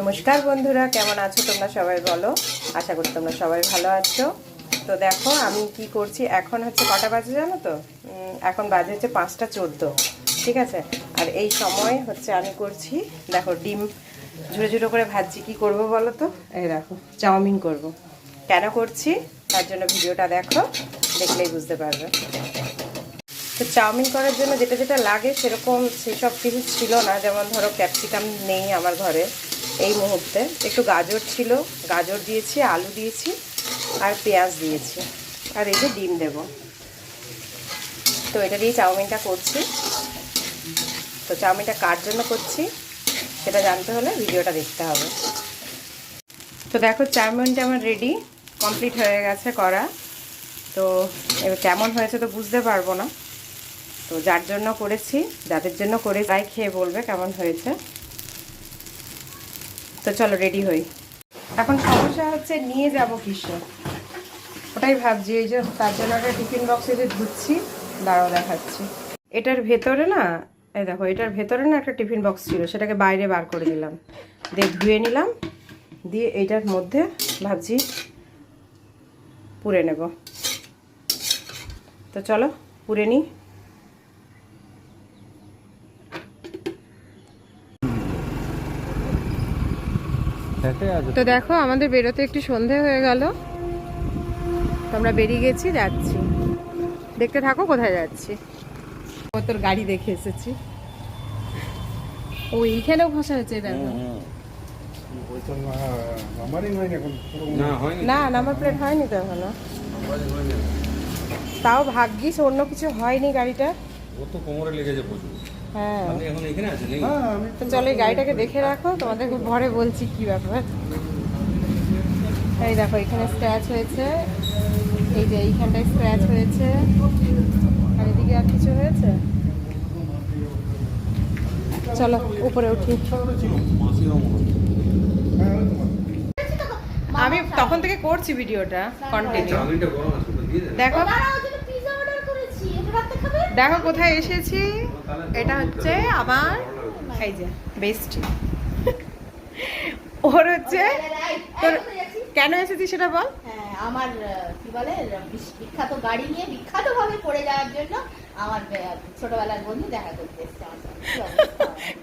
নমস্কার বন্ধুরা, কেমন আছো তোমরা সবাই বলো? আশা করি তোমরা সবাই ভালো আছো। তো দেখো, আমি কি করছি, এখন হচ্ছে কটা বাজে জানো তো? এখন বাজে হচ্ছে পাঁচটা চোদ্দ, ঠিক আছে? আর এই সময় হচ্ছে আমি করছি, দেখো ডিম ঝুড়ো ঝুড়ো করে ভাজছি, কি করব বলো তো? এই দেখো, চাউমিন করব। কেন করছি? তার জন্য ভিডিওটা দেখো, দেখলেই বুঝতে পারবে। তো চাউমিন করার জন্য যেটা যেটা লাগে সেরকম সেসব কিছু ছিল না, যেমন ধরো ক্যাপসিকাম নেই আমার ঘরে। এই মুহূর্তে একটু গাজর ছিল, গাজর দিয়েছি, আলু দিয়েছি আর পেঁয়াজ দিয়েছি। আর এই যে ডিম দেব। তো এটা দিয়ে চাউমিনটা করছি। তো চাউমিনটা কার জন্য করছি সেটা জানতে হলে ভিডিওটা দেখতে হবে। তো দেখো, চাউমিনটা আমার রেডি কমপ্লিট হয়ে গেছে করা। তো এবার কেমন হয়েছে তো বুঝতে পারব না। তো যার জন্য করেছি, যাদের জন্য করে তাই খেয়ে বলবে কেমন হয়েছে। তো চলো রেডি হই। এখন সমস্যা হচ্ছে নিয়ে যাব কিসে? ওটাই ভাবছি, এই যে তার জন্য একটা টিফিন বক্সে যে ধুচ্ছি, দাঁড়াও দেখাচ্ছি। এটার ভেতরে না, এই দেখো, এটার ভেতরে না একটা টিফিন বক্স ছিল, সেটাকে বাইরে বার করে দিলাম। দিয়ে ধুয়ে নিলাম, দিয়ে এইটার মধ্যে ভাবছি পুড়ে নেব। তো চলো, পুড়ে নিই। তো দেখো আমাদের বেরোতে একটু সন্ধে হয়ে গেল। আমরা বেরিয়ে গেছি যাচ্ছি। দেখতে থাকো কোথায় যাচ্ছি? তোর গাড়ি দেখে এসেছি। ও এইখানেও ঘষা হয়েছে দেখো। না না নাম্বার প্লেট হয়নি তো এখনও। তাও ভাগ্যিস অন্য কিছু হয়নি গাড়িটা। ও তো কোমরে লেগেছে প্রচুর। হ্যাঁ। নাকি? তো চলো এই গাড়িটাকে দেখে রাখো তোমাদেরকে পরে বলছি কি ব্যাপার। এই দেখো এখানে স্ক্র্যাচ হয়েছে। এই যে এইখানটায় স্ক্র্যাচ হয়েছে। আর এদিকে আর কিছু হয়েছে? চলো উপরে উঠি। আমি তখন থেকে করছি ভিডিওটা কন্টিনিউ দেখো? দেখো কোথায় এসেছি। এটা হচ্ছে আমার এই যে বেস্ট ওর হচ্ছে তোর কেন এসেছি সেটা বল? হ্যাঁ, আমার কি বলে বিখ্যাত গাড়ি নিয়ে বিখ্যাত ভাবে পড়ে যাওয়ার জন্য আমার ছোটবেলার বন্ধু দেখা করতে এসছে?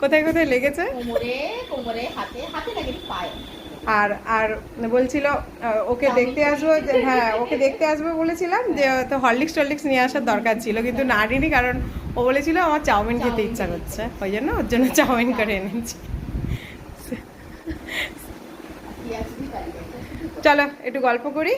কোথায় কোথায় লেগেছে? কোমরে কোমরে হাতে হাতে লাগে পায়ে। আর আর বলছিল ওকে দেখতে আসব হ্যাঁ ওকে দেখতে আসব বলেছিলাম যে তো হরলিক্স টরলিক্স নিয়ে আসার দরকার ছিল কিন্তু না নিনি কারণ ও বলেছিল আমার চাউমিন খেতে ইচ্ছা করছে ওই জন্য ওর জন্য চাউমিন করে এনেছি। চলো একটু গল্প করি।